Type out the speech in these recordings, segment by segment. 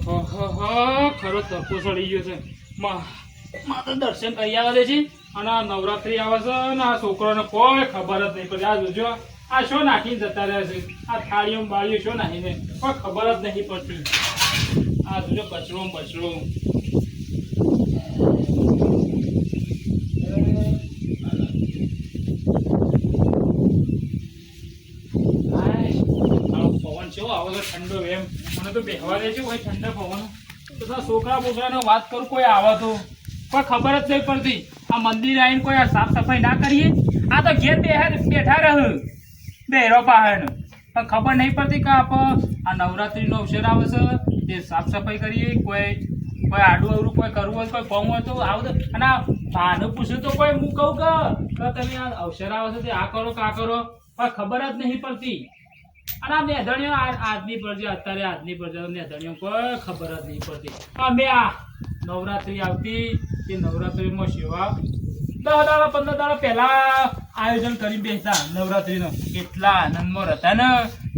ખરો તરકો ચડી ગયો છે. માં દર્શન કરી આવે છે. અને આ નવરાત્રી આવે છે અને આ છોકરાને કોઈ ખબર જ નહીં પડે. આ જોજો આ શું નાખીને જતા રહ્યા છે? આ થાળીઓ બાળીઓ શું નાખીને? કોઈ ખબર જ નહીં પડતી. આ જોજો હાય, આવો પવન કેવો આવે છે ઠંડો એમ. બેહવા દેજો હોય ઠંડા છોકરા બોકરાને વાત કરું, કોઈ આવે તો. કોઈ ખબર જ નહીં પડતી, આ મંદિર આવીને કોઈ સાફ સફાઈ ના કરીએ? આ તો ઘેર બેહા, બેઠા રહ્યું બેરો પાહણ. પણ ખબર નહીં પડતી કે આપ આ નવરાત્રીનો અવસર આવે છે તે સાફ સફાઈ કરીએ, કોઈ કોઈ આડું અવડું કોઈ કરવું હોય, કોઈ કહું હોય તો આવું અને આ ભાનું પૂછ્યું તો કોઈ હું કહું કે તમે આ અવસર આવે છે તે આ કરો કે કરો. પણ ખબર જ નહીં પડતી. અને આ નેધણીઓ આજની પડશે અત્યારે આજની પડશે નેધણીઓ કોઈ ખબર જ નહીં પડતી. અમે આ નવરાત્રી આવતી તે નવરાત્રીમાં સેવા દસ દાડા, પંદર દાડા પહેલા આયોજન કરી બેસતા નવરાત્રીનો. કેટલા આનંદમાં રહેતા ને?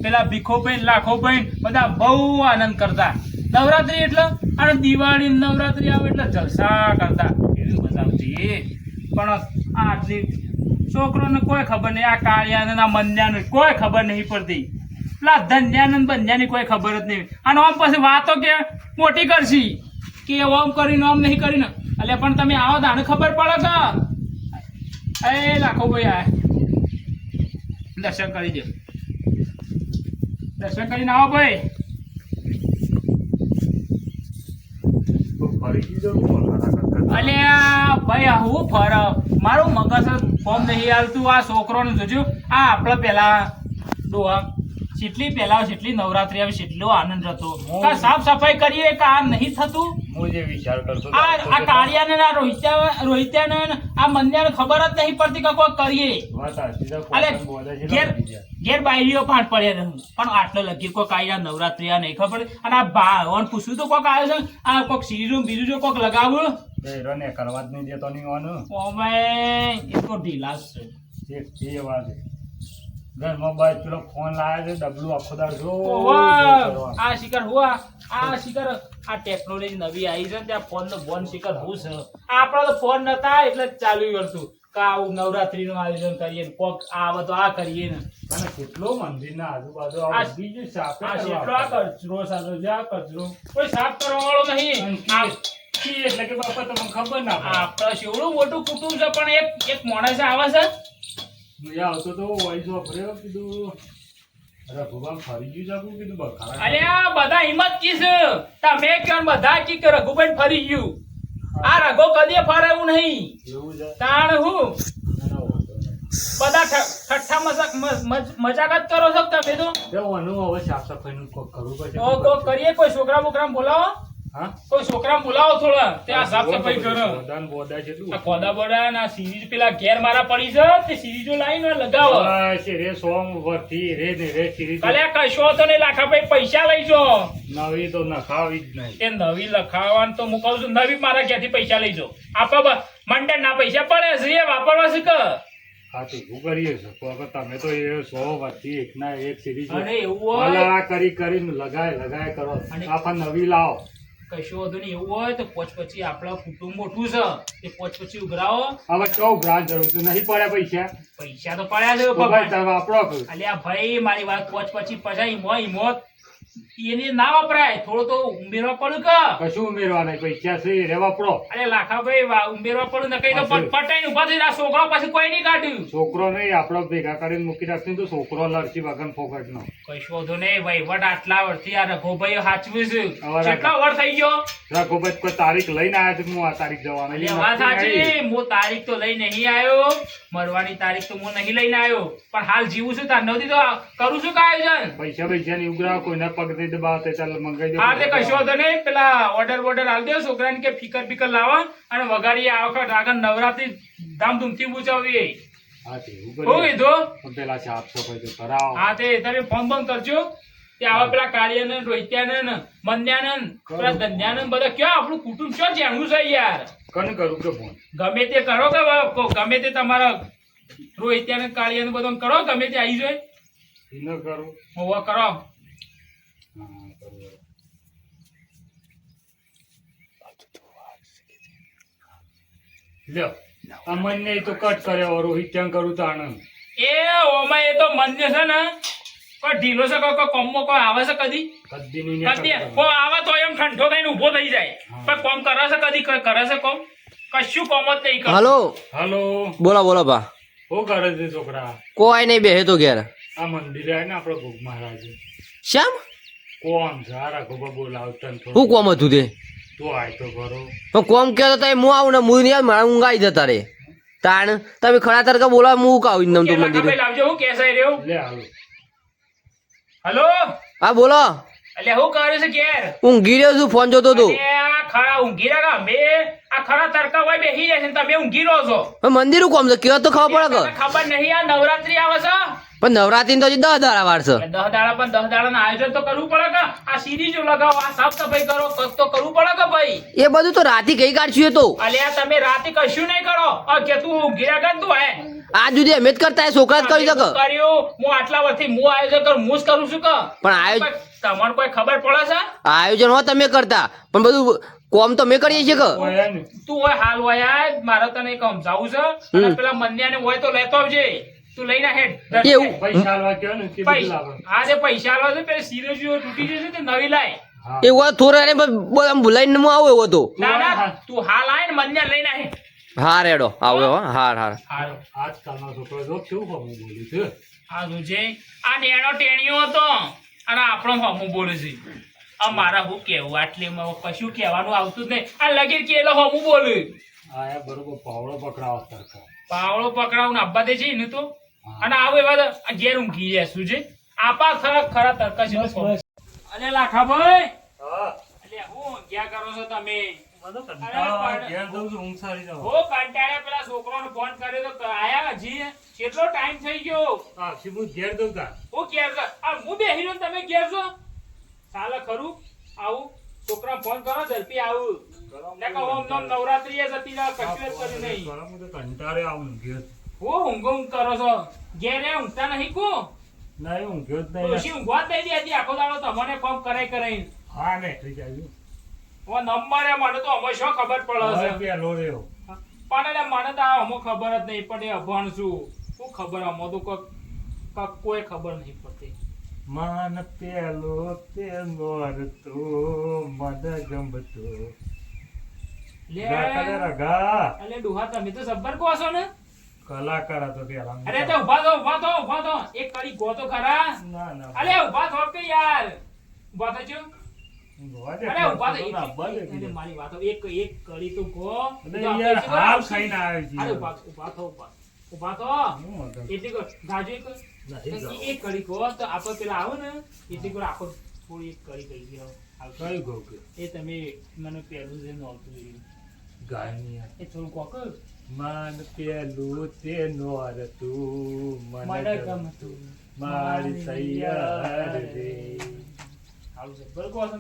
પેલા ભીખો ભાઈ લાખો ભાઈ બધા બહુ આનંદ કરતા. નવરાત્રી એટલે, અને દિવાળી નવરાત્રી આવે એટલે જલસા કરતા. એવી મજા આવતી. પણ આટલી છોકરોને કોઈ ખબર નહીં, આ કાળિયાને ને મંદ્યાને કોઈ ખબર નહીં પડતી. પેલા ધન્યાનંદ બન્યાની કોઈ ખબર જ નહીં. અને આમ પછી વાતો કે મોટી કરશી. કે ઓમ કરીને ઓમ નહીં કરીને. એટલે પણ તમે આવો તાને ખબર પડે કે? એ લાખો ભાઈ આ દર્શન કરી દે. દર્શન કરીને આવો ભાઈ. અલ્યા ભાઈ હું ફર. મારું મગજ ફોર્મ નહીં હાલતું. આ છોકરોને જોજો. આ આપણે પેલા ડોહા જેટલી પહેલા જેટલી નવરાત્રી આવે જેટલો આનંદ હતો કાં સાફ સફાઈ કરીએ કે આ નહીં થતું? હું જે વિચાર કરતો આ આ કાળિયાને આ રોહિત્યા રોહિત્યાને આ મંદ્યાને ખબર જ નહીં પડતી કે કોઈ કરીએ. અલે ઘેર ઘેર બાયરીઓ પાઠ પડ્યા પણ આટલો લગી કોઈ આ નવરાત્રી આ નહીં ખબર. અને આ ભાવન પૂછ્યું તો કોક આવ્યો છે આ કોક સીરીઝું બીજું જો કોક લગાવું. રને કરવા જ નહીં દેતો નહીં ઓમે એ તો ઢીલાસ છે. એક વાત છે. ઘરમાં મોબાઈલ પેલો ફોન લાવે છે ડબલું આખો દાડ જો આ શિકાર હુઆ આ શિકાર આ ટેકનોલોજી નવી આવી છે ત્યાં ફોન નો બોન શિકાર હું છે. આપણા તો ફોન નતા એટલે ચાલુ કરતું કે આવું નવરાત્રી નું આયોજન કરીએ ને કોક આ તો આ કરીએ ને. અને કેટલો મંદિરના આજુબાજુ આ આ- બધી જ સાફે આ કરવા આ કચરો સાચો જે આ કચરો. કોઈ સાફ કરવા વાળો નહીં. એટલે કે બાપા તમને ખબર ના આપડે શેવડું મોટું કુટુંબ છે પણ એક એક માણસ આવે છે. હું આવતો તો વોઇસ વાપર્યો કીધું. ફરી ગયું કીધું બખાડા અરે બધા હિંમત કીસ તમે કયો ને બધા કી કે રઘુભાઈ ફરી ગયું? આ રઘો કદી ફરે એવું નહીં. એવું છે? તાણ હું? ના, ના. બધા ઠઠ્ઠા મજાક જ કરો છો તમે તો? હવે સાફ સફાઈનું કોક કરવું પડશે. કોક કરીએ કોઈ છોકરા બોકરા બોલાવો. કોઈ છોકરા બોલાવો થોડા. તે સાફ સફાઈ કરો. બોદાન બોદા છે એટલું. ખોદા બોડા ના સિરીઝ પેલા ઘેર મારા પડી છે તે સિરીઝો લાવીને લગાવો. બસ રે સોમ વરથી રે ને રે સિરીઝ કાલે કશો તો નહીં લાખા ભાઈ પૈસા લઈ નવી તો નખાવી જ નહીં. તે નવી લખાવાનું તો હું છું. નવી મારા ક્યાંથી પૈસા લઈજો. આપા મંડળ ના પૈસા પડે છે એ વાપરવા છે કે હા તો શું કરીએ છો? તમે તો એ સો વરથી એક ના એક સિરીઝ કરી કરીને લગાય લગાય કરો. આપણ નવી લાવો. કશો વધુ નહીં એવું હોય તો પોચ પછી આપણા કુટુંબ મોટું છે. તે પોચ પછી ઉઘરાવો. હવે કઉ ઉઘરા જરૂર છે નહીં પડે પૈસા. પૈસા તો પડ્યા છે તો વાપરો. અલ્યા ભાઈ મારી વાત પોચ પછી પછી મોય હિમો એને ના વપરાય. થોડો તો ઉમેરવા પડું કે? કશું ઉમેરવા નહીં પૈસા છે? રે વાપરો. અરે લાખા ભાઈ ઉમેરવા પડું ને કઈ તો પાછું. પટાઈ ઊભા થઈ છોકરો છોકરા કોઈ નહીં કાઢ્યું. છોકરો નહીં આપડે ભેગા કરીને મૂકી રાખશું તો છોકરો લડશી વગન ફોકટ નો કઈ શોધો નહીં વહીવટ આટલા વર્ષથી આ રઘુભાઈ હાચવ્યું છે. કેટલા વર્ષ થઈ ગયો? રાખોભાઈ કોઈ તારીખ લઈને આવ્યો છું હું આ તારીખ જવાનો? વાત સાચી. હું તારીખ તો લઈ નહીં આવ્યો. મરવાની તારીખ તો હું નહીં લઈને આવ્યો. પણ હાલ જીવું છું તાર નવથી તો કરું છું કે આયોજન પૈસા પૈસા ની ઉગ્રહ કોઈના પગ નહીં દબાવ તે ચાલ મંગાઈ દો. હા તે કશો તો નહીં. પેલા ઓર્ડર બોર્ડર આલ દો છોકરાને કે ફિકર ફિકર લાવો અને વગાડી આ વખત આગળ નવરાત્રી ધામધૂમથી ઉજવવી હા તે એવું હું કીધું? પેલા સાફ સફાઈ તો કરાવો. હા તે તમે ફોન બંધ કરજો. તે આવા પેલા કાર્યને રોહિત્યાને ને મન્યાને ને પેલા ધન્યાને બધા ક્યાં? આપણું કુટુંબ ક્યાં જાણવું છે યાર? કન કરું કે ફોન? ગમે તે કરો કે ગમે તે તમારા રોહિત્યાનંદ કાળિયાને બધો કરો ગમે તે આવી જાય. ન કરું. હોવા કરું. લ્યો. અમને તો કટ કર્યો રોહિત ત્યાં કરું તો આનંદ. એ ઓમાં એ તો મન્ય છે ને કોઈ ઢીલો છે કોઈ કોમો કોઈ આવે છે કદી? કદી નું કદી કોઈ આવે તો એમ ઠંડો થઈને ઊભો થઈ જાય. પણ કોમ કરે છે કદી? કોઈ કરે છે કોમ? કશું કોમ જ નહીં કરે. હલો. હાલો. બોલો બોલો બા શું કરે છે છોકરા? કોઈ નહીં બેહે તો ઘેર. આ મંદિર આવે ને આપડે ભોગ મહારાજ. શ્યામ? કોણ આ રાખો બોલાવતા હું કોમ હતું તે? તું આય તો ખરો. પણ કોમ કહેતો તો હું આવું ને હું નહીં મારા મારે જતા રે. તાણ તમે ખરા તરકા બોલાવો હું આવું નમ તો મંદિર. લાવજો હું કેસાઈ રહ્યો? લે હાલો. હલો? હા બોલો. એટલે હું કરે છે કેર ઊંઘી રહ્યો છું ફોન જોતો તો ખરા ઊંઘી રહ્યા મે આ ખરા તરકા હોય બેહી જાય છે તમે ઊંઘી રહો છો. મંદિર કોમ છે? કહેવા તો ખબર પડે ખબર નહીં આ નવરાત્રી આવે છે? કે પણ નવરાત્રી તો હજી દસ દાડા વાર છે દસ દાડા પણ દસ દાડા આયોજન તો કરવું પડે કે? આ સિરીજો લગાવો આ સાફ સફાઈ કરો કક તો કરવું પડે કે ભાઈ? એ બધું તો રાતે કઈ કાઢશું તો. અલ્યા તમે રાતે કશું નહીં કરો. આ કે તું ઊંઘી રહ્યા તું હે? આ જુદી અમે જ કરતા છોકરા જ કરી શકો. કર્યું. હું આટલા વર્ષથી હું આયોજન કરું હું જ કરું છું કે? પણ આયોજન તમને કોઈ ખબર પડે છે? આયોજન હોય તમે કરતા પણ બધું કોમ તો મેં કરીએ છીએ કે. તું હોય હાલ હોય મારે તને એક સમજાવું છે. પેલા મન્યાને હોય તો લેતો આવજે. તું લઈને હેડ. એવું? પૈસા આલવા કયો ને તે બધું લાવો હા પૈસા આલવા છે પેલી સિરીજો તૂટી જશે તે નવી લાય. હા. એ હોય થોડા એને બ- આમ ભૂલાઈને હું આવું એવો તો. ના ના તું હાલ આય ને મન્યા લઈને આય. હા રેડો. આવો હો. હાર હાર. આજકાલનો છોકરો જો કેવું હમું બોલ્યું છે. આ જોજે આ નેણો ટેણીયો હતો. અને આપણો હમું બોલે છે. આ મારા હું કેવું? આટલી કશું કહેવાનું આવતું જ નહીં. આ લગીર કેલો હમું બોલ્યું પકડાવ બરોબર પાવડો પકડાવો સરકાર પાવડો પકડાવું આબ્બા દે છે ને તો? અને આવું એવા ઘેર ઊંઘી જાય શું છે? આપા ખરા ખરા તર્ક છે અલે લાખા ભાઈ હા. અલે હું ક્યાં કરો છો તમે? બધો કંટાળો આવે, ઘેર જઉં છું ઊંઘ સારી જાવ હો કંટાળ્યા પેલા છોકરાને ફોન કર્યો તો આયા હજી? કેટલો ટાઈમ થઈ ગયો? ઘેર જઉં હું ઘેર હું બેહી તમે ઘેર છો? ચાલે ખરું. આવું. છોકરા ફોન કરો ઝડપી આવું. નવરાત્રી જતી રહે કશું જ કર્યું નહીં. કંટાળે આવું ઘેર. હું ઊંઘ ઊંઘ કરો છો. ઘેરે ઊંઘતા નહીં કો? ના એ ઊંઘ્યો જ નહીં. ડોશી ઊંઘવા જ નહીં દેતી. આખો દાડો તમને કોમ કરાઈ કરાઈ હા ને થઈ જાય. ઓ નંબર એ મને તો અમે શું ખબર પડે છે. પેલો રહ્યો. પણ એટલે મને તો આ અમુક ખબર જ નહીં પડે અભણ છું. શું ખબર અમો તો કક કક કોઈ ખબર નહીં પડતી. માન પેલો તે મોરતો મદ ગમતો. લે. અલે ડુહા તમે તો જબ્બર કહો છો ને? કલાકાર હતો પેલા અરે તો ઊભા થો ઊભા થો ઊભા થો. એક કડી ગો તો ખરા. ના ના અરે ઊભા થો કે યાર. ઊભા થો છો. અરે ઊભા થો. તો ના એક- મારી વાતો એક એક કડી તો ગો. યાર, હાલ? ખાઈને આવ્યો છે અરે ઊભા ઊભા થો ઊભા ઊભા થો. એટલી કર ગાજુ એક. એક કડી ગો તો આપો પેલા આવો ને. એટલે કો આખો થોડી એક કડી કહી દો કઈ ગો કે? એ તમે મને પહેલું જે નોતું એ. ગાયની એ થોડું કોક માન પેલું તે નોરતું મને મને ગમતું મારી સૈયર રે.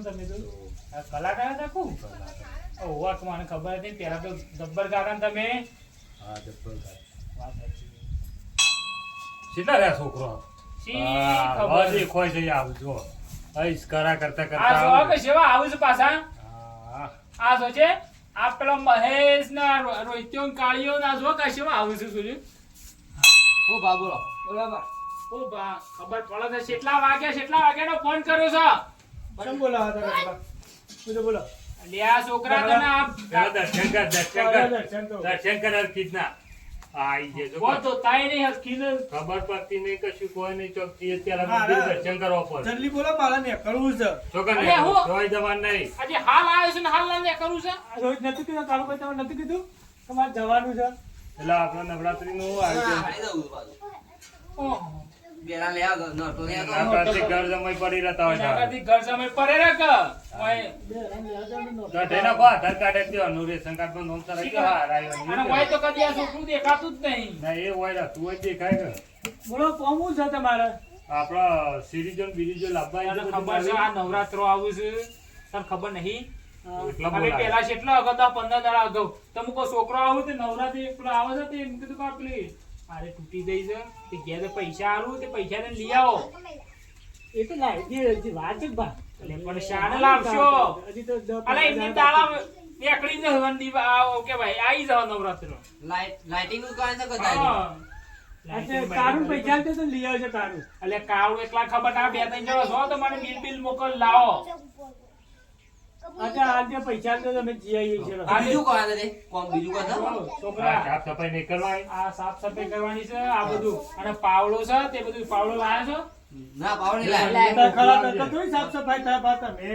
તમે તો? કલાકાર હતા ખૂબ ઓવા કે? મને ખબર હતી? પેલા તો જબ્બર ગાતા તમે? હા જબ્બર ગાય. કેટલા રહ્યા છોકરો? શી હા, ખબર? હજી ખોઈ જઈ આવજો કરા કરતા કરતા જો આવજો. કે સેવા આવું છે પાછા? આ જો છે? આ પેલો મહેશ ના રોહિત્યો કાળીઓ ના જો કે સેવા આવું છે શું ઓ બા બોલો બોલો ઓ બા ખબર પડે છે કેટલા વાગ્યા કેટલા વાગ્યાનો ફોન કર્યો છે કેમ બોલાવા હતા બોલો બોલો? લ્યા આ છોકરા તને આ દર્શન કર દર્શન કર દર્શન તો. કર હરખીતના. આઈ જજો. ગો તો તાય નહીં હસકી ખબર પડતી નહીં કશું કોઈ નહીં ચોકતી હા, મંદિર. દર્શન કરવા જલ્દી બોલો મારે નીકળવું છે. છોકરા અરે, હું- જોઈ જવાનું નહીં. આજે હાલ આવ્યો છે ને હાલ ને કરવું છે. રોજ નથી કીધું તારું ભાઈ તમે નથી કીધું? તમારે જવાનું છે. એટલે આપણે નવરાત્રી નું આયોજન ઓહો. આ કાર્તિક ઘર જમાઈ પડી રહેતા હોય છે. ઘર સમય પરે રે કે ઓય. તો તેના પર આધાર કાર્ડ એક દેવાનું, રેશન કાર્ડમાં નોંધ કરાવી દો. હા, રાયવાનું. અને ઓય તો કદી આ છોકરું દેખાતું જ નહીં ના, એ હોય તું જ દેખાય ને. બોલો કોમું છે તમારે આપણા સિરીઝો ને લાવવા ખબર છે આ નવરાત્રો આવું છે તને ખબર નહીં. પેલા કેટલા અગાઉ દસ પંદર દાડા અગાઉ તમે કોઈ છોકરો આવું તે નવરાત્રી પેલો આવે છે તે એમ કીધું કે પેલી મારે તૂટી ગઈ છે. તે ઘેર પૈસા આલું તે પૈસા ને લઈ આવો. એ તો લાવી વાત જ બા. એટલે પણ શાને લાવશો. હજી તો અલા એમની તાળા એકડી જવાનું હવંદી આવો કે ભાઈ આવી જાવ નવરાત્ર. લાઇટિંગ કાંઈ ન અચ્છા, તારું પૈસા તો લઈ આવજો તારું. એટલે કાળું એકલા ખબર આ બે ત્રણ જણા છો તો મને બિલ બિલ મોકલ લાવો. અચ્છા દારો પૈસા આપજો તો અમે જઈ આવીએ છીએ. આ બીજું કોણ છે કોમ બીજું કોણ છે? બોલો, આ છોકરા સાફ સફાઈ નહીં કરવાની. આ સાફ સફાઈ કરવાની છે આ બધું. અને પાવડો છે તે બધું પાવડો લાયા છો? ના પાવડી તો ખરા તો તો થોડી સાફ સફાઈ થાય બા તમે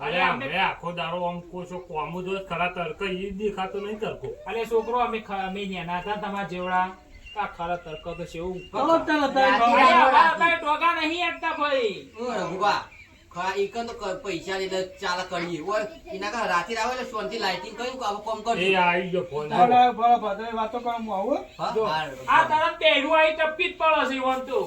અરે અમે આખો દાડો આમ કોશો કોમું જો ખરા તડકો ઈ દેખાતો નહીં તરકો અરે છોકરો અમે અમે નેના હતા તમારા જેવડા. આ ખરા તરકો તો છે એવું ચલો ચાલો તારે રાતે અરે ભાવ. અમારા અત્યારે ટોકા નહીં એકતા ભાઈ ઓ રઘુબા, ખરા ઈકન તો પૈસા લીધે ચાલે કરીએ. ઓય, એના કરતા રાતે આવે એટલે લાઇટિંગ કયું કે કામ એ આવી ગયો ફોન. બોલો, બોલો, બધા વાતો કરો હું. આવું હા? આ તરત પહેરું આવી ટપકી જ પડે છે તો.